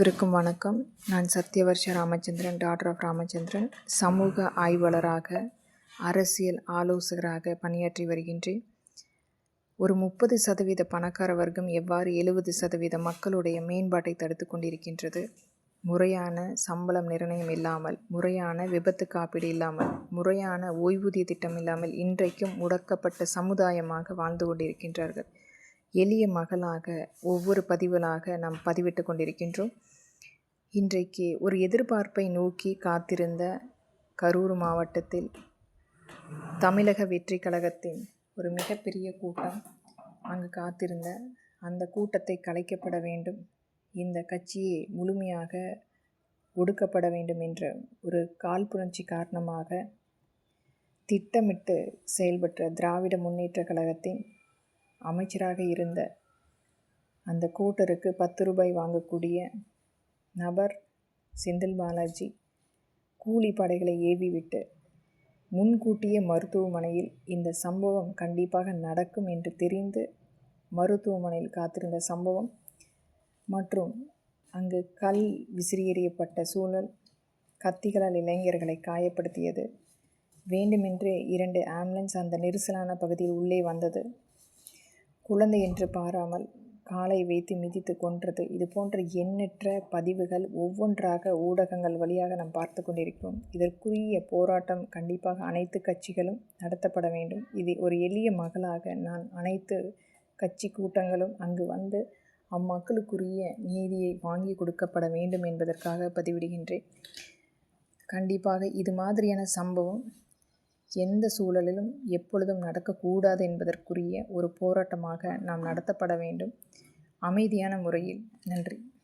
இவருக்கும் வணக்கம். நான் சத்யவர்ஷ ராமச்சந்திரன் டாக்டர் ஆஃப் ராமச்சந்திரன். சமூக ஆய்வாளராக அரசியல் ஆலோசகராக பணியாற்றி வருகின்றேன். ஒரு முப்பது சதவீத பணக்கார வர்க்கம் எவ்வாறு எழுபது சதவீத மக்களுடைய மேம்பாட்டை தடுத்து கொண்டிருக்கின்றது? முறையான சம்பளம் நிர்ணயம் இல்லாமல் முறையான விபத்து காப்பீடு இல்லாமல் முறையான ஓய்வூதிய திட்டம் இல்லாமல் இன்றைக்கும் முடக்கப்பட்ட சமுதாயமாக வாழ்ந்து கொண்டிருக்கின்றார்கள். எளிய மகளாக ஒவ்வொரு பதிவுகளாக நாம் பதிவிட்டு கொண்டிருக்கின்றோம். இன்றைக்கு ஒரு எதிர்பார்ப்பை நோக்கி காத்திருந்த கரூர் மாவட்டத்தில் தமிழக வெற்றி கழகத்தின் ஒரு மிகப்பெரிய கூட்டம் அங்கு காத்திருந்த அந்த கூட்டத்தை கலைக்கப்பட வேண்டும் இந்த கட்சியை முழுமையாக ஒடுக்கப்பட வேண்டும் என்ற ஒரு காழ்ப்புணர்ச்சி காரணமாக திட்டமிட்டு செயல்பட்ட திராவிட முன்னேற்ற கழகத்தின் அமைச்சராக இருந்த அந்த கூட்டருக்கு பத்து ரூபாய் வாங்கக்கூடிய நபர் செந்தில் பாலாஜி கூலி படைகளை ஏவிவிட்டு முன்கூட்டிய மருத்துவமனையில் இந்த சம்பவம் கண்டிப்பாக நடக்கும் என்று தெரிந்து மருத்துவமனையில் காத்திருந்த சம்பவம் மற்றும் அங்கு கல் விசிறியறியப்பட்ட சூழல் கத்திகளால் இளைஞர்களை காயப்படுத்தியது. வேண்டுமென்றே இரண்டு ஆம்புலன்ஸ் அந்த நெரிசலான பகுதியில் உள்ளே வந்தது. குழந்தை என்று பாராமல் காலை வைத்து மிதித்து கொன்றது. இது போன்ற எண்ணற்ற பதிவுகள் ஒவ்வொன்றாக ஊடகங்கள் வழியாக நாம் பார்த்து கொண்டிருக்கிறோம். இதற்குரிய போராட்டம் கண்டிப்பாக அனைத்து கட்சிகளும் நடத்தப்பட வேண்டும். இது ஒரு எளிய மகளாக நான் அனைத்து கட்சி கூட்டங்களும் அங்கு வந்து அம்மக்களுக்குரிய நீதியை வாங்கி கொடுக்கப்பட வேண்டும் என்பதற்காக பதிவிடுகின்றேன். கண்டிப்பாக இது மாதிரியான சம்பவம் எந்த சூழலிலும் எப்பொழுதும் நடக்கக்கூடாது என்பதற்குரிய ஒரு போராட்டமாக நாம் நடத்தப்பட வேண்டும். அமைதியான முறையில். நன்றி.